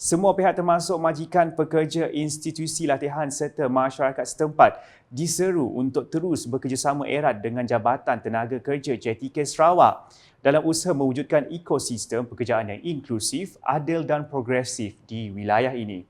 Semua pihak termasuk majikan pekerja institusi latihan serta masyarakat setempat diseru untuk terus bekerjasama erat dengan Jabatan Tenaga Kerja JTK Sarawak dalam usaha mewujudkan ekosistem pekerjaan yang inklusif, adil dan progresif di wilayah ini.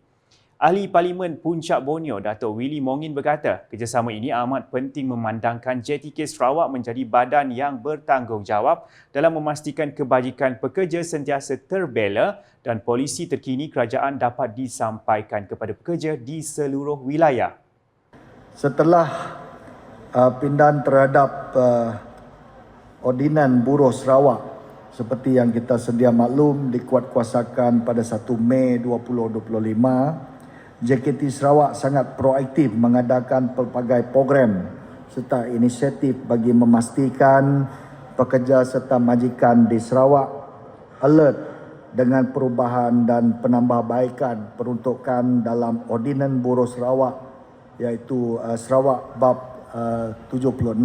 Ahli Parlimen Puncak Borneo, Dato' Willy Mongin berkata, kerjasama ini amat penting memandangkan JTK Sarawak menjadi badan yang bertanggungjawab dalam memastikan kebajikan pekerja sentiasa terbela dan polisi terkini kerajaan dapat disampaikan kepada pekerja di seluruh wilayah. Setelah uh, pindahan terhadap uh, Ordinan Buruh Sarawak seperti yang kita sedia maklum dikuatkuasakan pada 1 Mei 2025, JKT Sarawak sangat proaktif mengadakan pelbagai program serta inisiatif bagi memastikan pekerja serta majikan di Sarawak alert dengan perubahan dan penambahbaikan peruntukan dalam Ordinan Buruh Sarawak iaitu uh, Sarawak Bab uh, 76.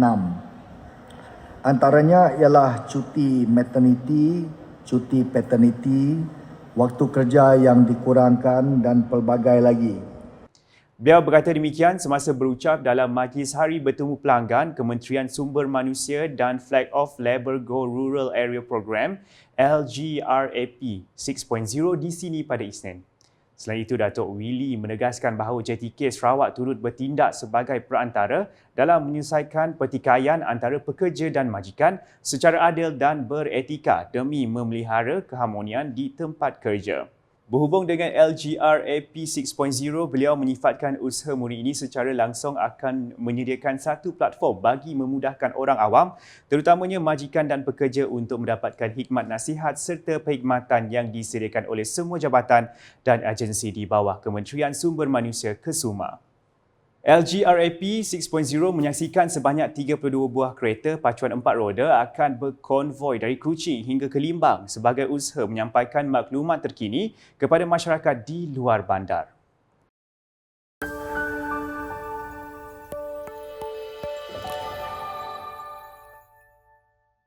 Antaranya ialah cuti maternity, cuti paternity, waktu kerja yang dikurangkan dan pelbagai lagi. Beliau berkata demikian semasa berucap dalam Majlis Hari Bertemu Pelanggan Kementerian Sumber Manusia dan Flag Off Labour Go Rural Area Program LGRAP 6.0 di sini pada Isnin. Selain itu, Datuk Willy menegaskan bahawa JTK Sarawak turut bertindak sebagai perantara dalam menyelesaikan pertikaian antara pekerja dan majikan secara adil dan beretika demi memelihara keharmonian di tempat kerja. Berhubung dengan LGRAP 6.0, beliau menyifatkan usaha murid ini secara langsung akan menyediakan satu platform bagi memudahkan orang awam, terutamanya majikan dan pekerja untuk mendapatkan hikmat nasihat serta perkhidmatan yang disediakan oleh semua jabatan dan agensi di bawah Kementerian Sumber Manusia Kesuma. LGRAP 6.0 menyaksikan sebanyak 32 buah kereta pacuan empat roda akan berkonvoi dari Kuching hingga ke Limbang sebagai usaha menyampaikan maklumat terkini kepada masyarakat di luar bandar.